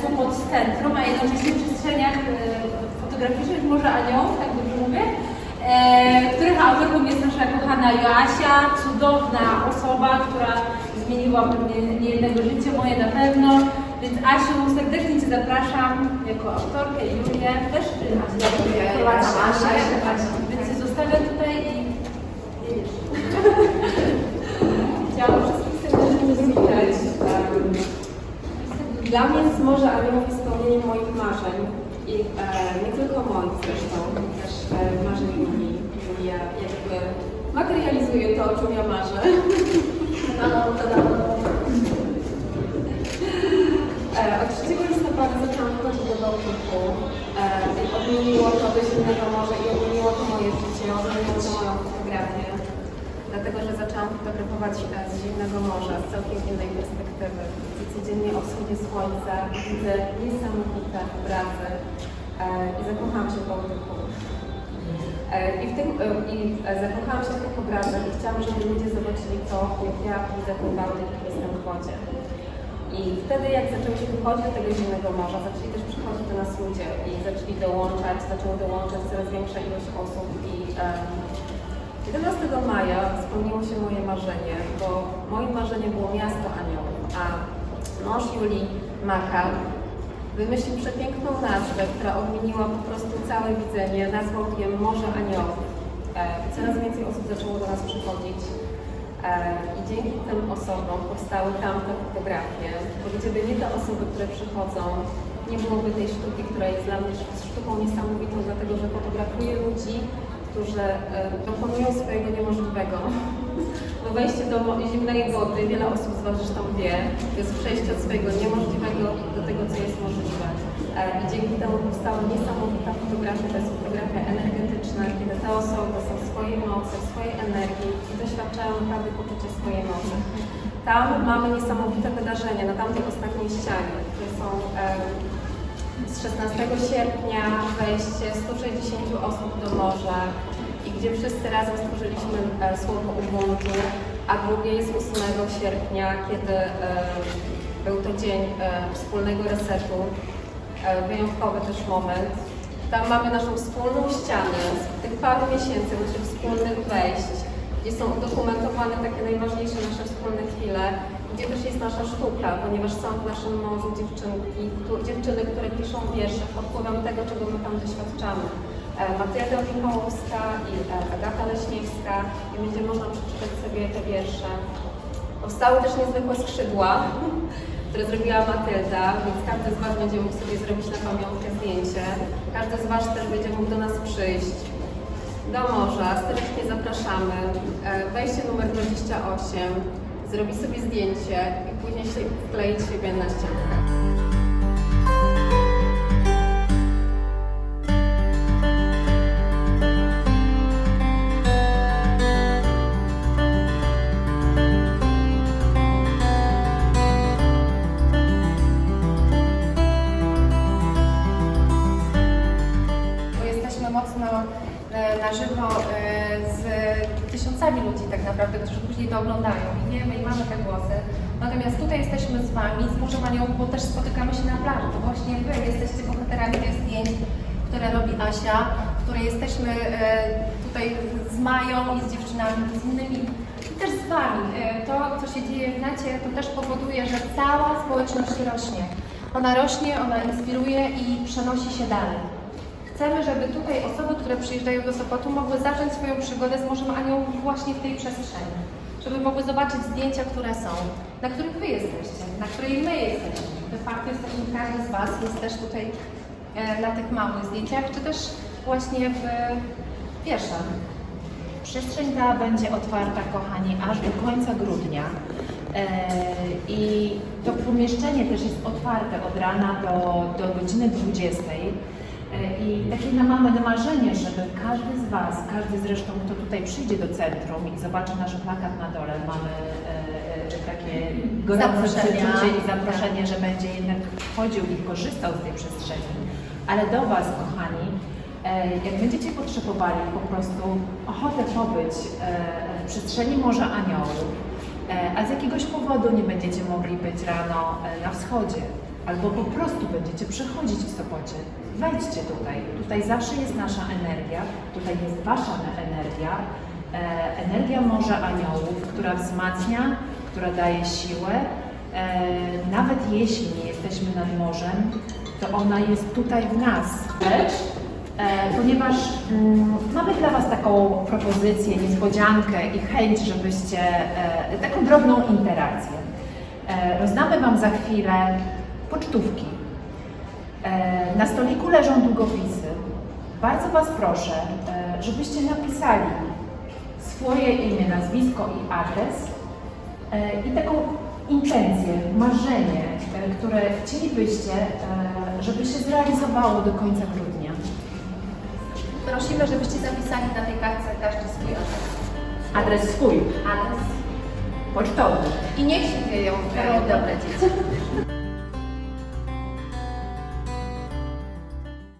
są pod centrum, a jednocześnie w przestrzeniach fotograficznych, może anioł, tak dobrze mówię, których autorką jest nasza kochana Joasia, cudowna osoba, która zmieniła pewnie niejednego życie, moje na pewno. Więc Asiu, serdecznie Cię zapraszam jako autorkę i Julię też. Dziękuję. Asia, Asia, Asia, Asia, Asia, Asia, Asia, Asia, Dla mnie jest Morze Aniołów spełnieniem moich marzeń. I e, nie tylko moich zresztą, też e, marzeń Julii. Julia jakby materializuje to, o czym ja marzę. E, od 3 listopada zaczęłam wchodzić do Bałtyku. E, i odmieniło to do zimnego morza i odmieniło to moje życie, odmieniło to moją fotografię. Dlatego, że zaczęłam fotografować e, z zimnego morza, z całkiem innej perspektywy. Widzę codziennie o wschodzie słońca, widzę niesamowite obrazy e, i zakochałam się w Bałtyku. E, I, w tym, I zakochałam się w tych obrazach i chciałam, żeby ludzie zobaczyli to, jak ja widzę ten Bałtyk, jak jestem w wodzie. I wtedy, jak zaczęliśmy wychodzić do tego zimnego morza, zaczęli też przychodzić do nas ludzie i zaczęli dołączać, zaczęło dołączać coraz większa ilość osób i em, 11 maja spełniło się moje marzenie, bo moim marzeniem było miasto aniołów, a mąż Julii Maka wymyślił przepiękną nazwę, która odmieniła po prostu całe widzenie, nazwał je Morze Aniołów. E, coraz więcej osób zaczęło do nas przychodzić. E, I dzięki tym osobom powstały tamte fotografie, bo gdyby nie te osoby, które przychodzą, nie byłoby tej sztuki, która jest dla mnie sztuką niesamowitą, dlatego że fotografuję ludzi, którzy e, dokonują swojego niemożliwego. Bo wejście do zimnej wody, wiele osób z Was zresztą wie, jest przejście od swojego niemożliwego do tego, co jest możliwe. E, I dzięki temu powstała niesamowita fotografia, to jest fotografia energetyczna, kiedy te osoby są w swojej mocy, w swojej energii i doświadczają naprawdę poczucia swojej mocy. Tam mamy niesamowite wydarzenia na tamtej ostatniej ścianie, które są z 16 sierpnia wejście 160 osób do morza i gdzie wszyscy razem stworzyliśmy e, słowo Ubuntu, a drugie jest 8 sierpnia, kiedy e, był to dzień e, wspólnego resetu, wyjątkowy też moment. Tam mamy naszą wspólną ścianę z tych paru miesięcy naszych wspólnych wejść, gdzie są udokumentowane takie najważniejsze nasze wspólne chwile, gdzie też jest nasza sztuka, ponieważ są w naszym morzu dziewczynki, dziewczyny, które piszą wiersze pod wpływem tego, czego my tam doświadczamy. E, Matylda Michałowska i e, Agata Leśniewska i będzie można przeczytać sobie te wiersze. Powstały też niezwykłe skrzydła, które zrobiła Matylda, więc każdy z Was będzie mógł sobie zrobić na pamiątkę zdjęcie. Każdy z Was też będzie mógł do nas przyjść do morza, serdecznie zapraszamy. E, Wejście numer 28, zrobić sobie zdjęcie i później się wkleić siebie na ścianę. Tysiącami ludzi tak naprawdę, którzy później to oglądają i wiemy i mamy te głosy. Natomiast tutaj jesteśmy z Wami, z Aniołów, bo też spotykamy się na plaży. To właśnie Wy jesteście bohaterami tych zdjęć, które robi Asia, w której jesteśmy e, tutaj z Mają i z dziewczynami, z innymi i też z Wami. E, To, co się dzieje w necie, to też powoduje, że cała społeczność rośnie. Ona rośnie, ona inspiruje i przenosi się dalej. Chcemy, żeby tutaj osoby, które przyjeżdżają do Sopotu, mogły zacząć swoją przygodę z Morzem Aniołów właśnie w tej przestrzeni. Żeby mogły zobaczyć zdjęcia, które są, na których Wy jesteście, na której my jesteśmy. De facto jesteśmy, każdy z Was jest też tutaj e, na tych małych zdjęciach, czy też właśnie w wierszach. Przestrzeń ta będzie otwarta, kochani, aż do końca grudnia. E, I to pomieszczenie też jest otwarte od rana do, do godziny 20. E, I takie na mamy marzenie, żeby każdy z Was, każdy zresztą, kto tutaj przyjdzie do centrum i zobaczy nasz plakat na dole, mamy e, e, takie gorące przeczucie i zaproszenie, że będzie jednak wchodził i korzystał z tej przestrzeni. Ale do Was, kochani, Jak będziecie potrzebowali po prostu ochotę pobyć w przestrzeni Morza Aniołów, a z jakiegoś powodu nie będziecie mogli być rano na wschodzie, albo po prostu będziecie przechodzić w Sopocie, wejdźcie tutaj. Tutaj zawsze jest nasza energia, tutaj jest Wasza energia E, energia Morza Aniołów, która wzmacnia, która daje siłę. E, nawet jeśli nie jesteśmy nad morzem, to ona jest tutaj w nas. Rzecz, e, ponieważ mm, mamy dla Was taką propozycję, niespodziankę i chęć, żebyście taką drobną interakcję. Rozdamy Wam za chwilę pocztówki. E, na stoliku leżą długopisy. Bardzo Was proszę, e, żebyście napisali swoje imię, nazwisko i adres e, i taką intencję, marzenie, które chcielibyście, żeby się zrealizowało do końca grudnia. Prosimy, żebyście zapisali na tej kartce każdy swój adres. Adres swój, Adres. pocztowy. I niech się dzieją dobre dzieci.